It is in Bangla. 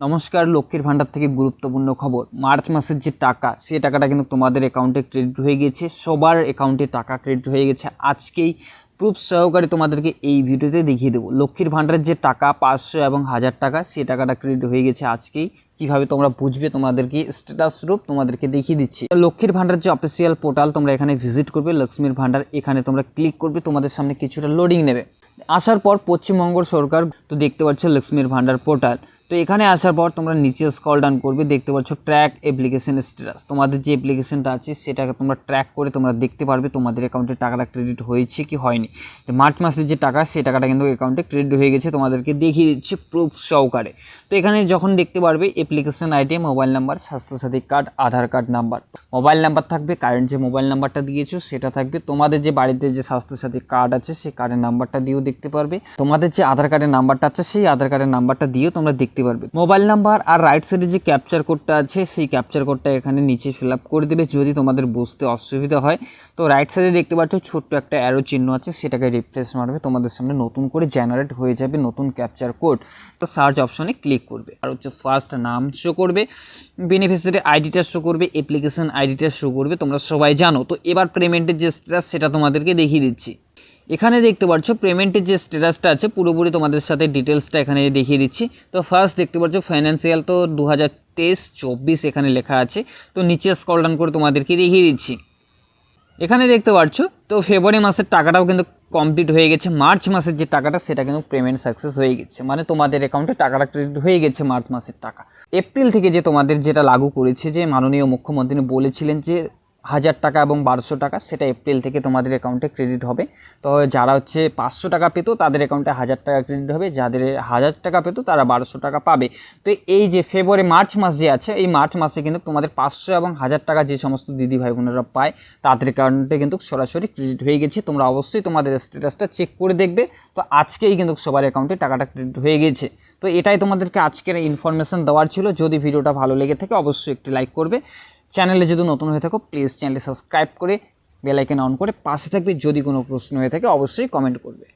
নমস্কার, লক্ষ্মীর ভাণ্ডার থেকে গুরুত্বপূর্ণ খবর। মার্চ মাসের যে টাকা, সে টাকাটা কিন্তু তোমাদের অ্যাকাউন্টে ক্রেডিট হয়ে গিয়েছে সবার অ্যাকাউন্টে টাকা ক্রেডিট হয়ে গেছে। আজকেই প্রুফ সহকারে তোমাদেরকে এই ভিডিওতে দেখিয়ে দেবো। লক্ষ্মীর ভাণ্ডারের যে টাকা, পাঁচশো এবং হাজার টাকা, সে টাকাটা ক্রেডিট হয়ে গেছে আজকেই। কীভাবে তোমরা বুঝবে তোমাদেরকে? স্ট্যাটাস রূপ তোমাদেরকে দেখিয়ে দিচ্ছি। লক্ষ্মীর ভাণ্ডার যে অফিসিয়াল পোর্টাল তোমরা এখানে ভিজিট করবে, লক্ষ্মীর ভাণ্ডার, এখানে তোমরা ক্লিক করবে, তোমাদের সামনে কিছুটা লোডিং নেবে। আসার পর পশ্চিমবঙ্গ সরকার, তো দেখতে পাচ্ছ লক্ষ্মীর ভাণ্ডার পোর্টাল তো এখানে আসার পর তোমরা নিচে স্কল ডাউন করবে, দেখতে পাচ্ছ ট্র্যাক অ্যাপ্লিকেশন স্ট্যাটাস তোমাদের যে অ্যাপ্লিকেশনটা আছে, সেটাকে তোমরা ট্র্যাক করে তোমরা দেখতে পারবে তোমাদের অ্যাকাউন্টে টাকাটা ক্রেডিট হয়েছে কি হয়নি। মার্চ মাসের যে টাকা, সেই টাকাটা কিন্তু অ্যাকাউন্টে ক্রেডিট হয়ে গেছে তোমাদেরকে দেখিয়ে দিচ্ছে প্রুফ সহকারে। তো এখানে যখন দেখতে পারবে application ID mobile number Swasthyasathi card Aadhaar card number mobile number থাকবে কারেন্ট যে মোবাইল নাম্বারটা দিয়েছ, সেটা থাকবে। তোমাদের যে বাড়িতে যে স্বাস্থ্যসাথী কার্ড আছে, সেই কার্ডের নাম্বারটা দিয়েও দেখতে পারবে। তোমাদের যে আধার কার্ডের নাম্বারটা আছে, সেই আধার কার্ডের নাম্বারটা দিয়েও তোমরা দেখতে পারবে। মোবাইল নাম্বার আর রাইট সাইডে যে ক্যাপচার কোডটা আছে, সেই ক্যাপচার কোডটা এখানে নিচে ফিল আপ করে দেবে। যদি তোমাদের বুঝতে অসুবিধা হয়, তো রাইট সাইডে দেখতে পাচ্ছ ছোট্ট একটা অ্যারো চিহ্ন আছে, সেটাকে রিফ্রেশ মারবে। তোমাদের সামনে নতুন করে জেনারেট হয়ে যাবে নতুন ক্যাপচার কোড তো সার্চ অপশনে ক্লিক করবে। আর হচ্ছে ফার্স্ট নাম শো করবে বেনিফিসিয়ারি আইডিটা শো করবে অ্যাপ্লিকেশন আইডিটা শো করবে, তোমরা সবাই জানো। তো এবার পেমেন্টের যে স্ট্যাটাস সেটা তোমাদেরকে দেখিয়ে দিচ্ছি। এখানে দেখতে পাচ্ছ পেমেন্টের যে স্ট্যাটাসটা আছে, পুরোপুরি তোমাদের সাথে ডিটেলসটা এখানে দেখিয়ে দিচ্ছি। তো ফার্স্ট দেখতে পাচ্ছ ফাইন্যান্সিয়াল তো দু হাজার তেইশ, চব্বিশ এখানে লেখা আছে। তো নিচে স্কল ডাউন করে তোমাদেরকে দেখিয়ে দিচ্ছি। এখানে দেখতে পাচ্ছ তো ফেব্রুয়ারি মাসের টাকাটাও কিন্তু কমপ্লিট হয়ে গেছে। মার্চ মাসের যে টাকাটা, সেটা কিন্তু পেমেন্ট সাকসেস হয়ে গেছে। মানে তোমাদের অ্যাকাউন্টে টাকাটা ক্রেডিট হয়ে গেছে মার্চ মাসের টাকা। এপ্রিল থেকে যে তোমাদের যেটা লাগু করেছে, যে মাননীয় মুখ্যমন্ত্রী বলেছিলেন যে হাজার টাকা এবং বারোশো টাকা, সেটা এপ্রিল থেকে তোমাদের অ্যাকাউন্টে ক্রেডিট হবে। তো যারা হচ্ছে পাঁচশো টাকা পেতো, তাদের অ্যাকাউন্টে হাজার টাকা ক্রেডিট হবে। যাদের হাজার টাকা পেতো, তারা বারোশো টাকা পাবে। তো এই যে ফেব্রুয়ারি মার্চ মাস যে আছে, এই মার্চ মাসে কিন্তু তোমাদের পাঁচশো এবং হাজার টাকা যে সমস্ত দিদি ভাই বোনেরা পায়, তাদের অ্যাকাউন্টে কিন্তু সরাসরি ক্রেডিট হয়ে গেছে। তোমরা অবশ্যই তোমাদের স্ট্যাটাসটা চেক করে দেখবে। তো আজকেই কিন্তু সবার অ্যাকাউন্টে টাকাটা ক্রেডিট হয়ে গেছে। তো এটাই তোমাদেরকে আজকের ইনফরমেশন দেওয়ার ছিল। যদি ভিডিওটা ভালো লেগে থাকে, অবশ্যই একটি লাইক করবে। চ্যানেলে যদি নতুন হয়ে থাকো প্লিজ চ্যানেলে সাবস্ক্রাইব করে বেল আইকন অন করে পাশে থাকবে যদি কোনো প্রশ্ন হয়ে থাকে, অবশ্যই কমেন্ট করবে।